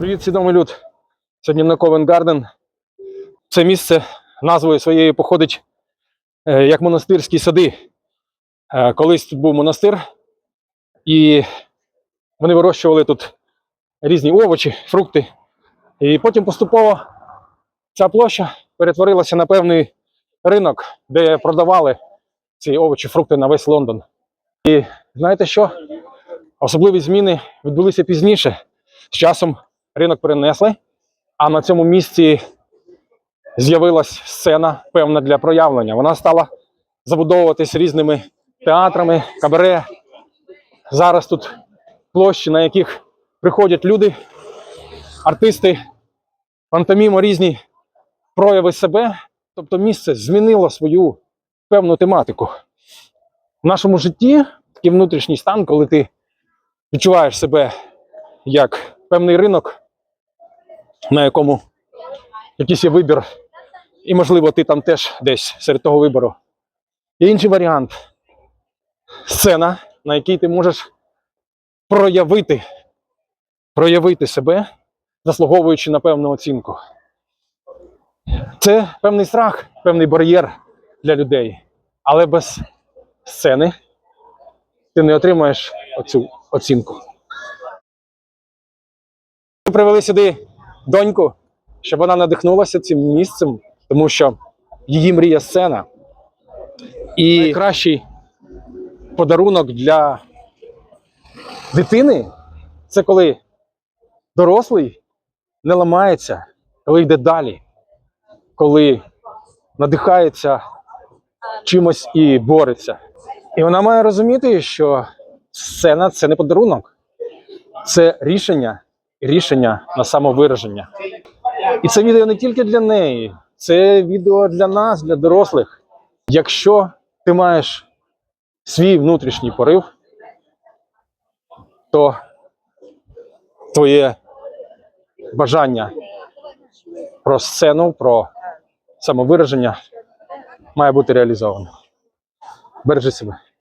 Привіт, свідомий люд. Сьогодні на Ковен Гарден. Це місце назвою своєю походить е, як монастирські сади. Е, Колись тут був монастир, і вони вирощували тут різні овочі, фрукти. І потім поступово ця площа перетворилася на певний ринок, де продавали ці овочі, фрукти на весь Лондон. І знаєте що? Особливі зміни відбулися пізніше. З часом ринок перенесли, а на цьому місці з'явилась сцена певна для проявлення. Вона стала забудовуватись різними театрами, кабаре. Зараз тут площі, на яких приходять люди, артисти, пантомімо різні прояви себе. Тобто місце змінило свою певну тематику. В нашому житті такий внутрішній стан, коли ти відчуваєш себе як певний ринок, на якому якийсь є вибір, і, можливо, ти там теж десь серед того вибору. Є інший варіант сцена, на якій ти можеш проявити, проявити себе, заслуговуючи на певну оцінку. Це певний страх, певний бар'єр для людей. Але без сцени ти не отримаєш оцю оцінку. Ми привели сюди доньку, щоб вона надихнулася цим місцем, тому що її мрія сцена. І найкращий подарунок для дитини це коли дорослий не ламається, коли йде далі, коли надихається чимось і бореться. І вона має розуміти, що сцена це не подарунок, це рішення, рішення на самовираження. І це відео не тільки для неї, це відео для нас, для дорослих. Якщо ти маєш свій внутрішній порив, то твоє бажання про сцену, про самовираження має бути реалізовано. Бережи себе.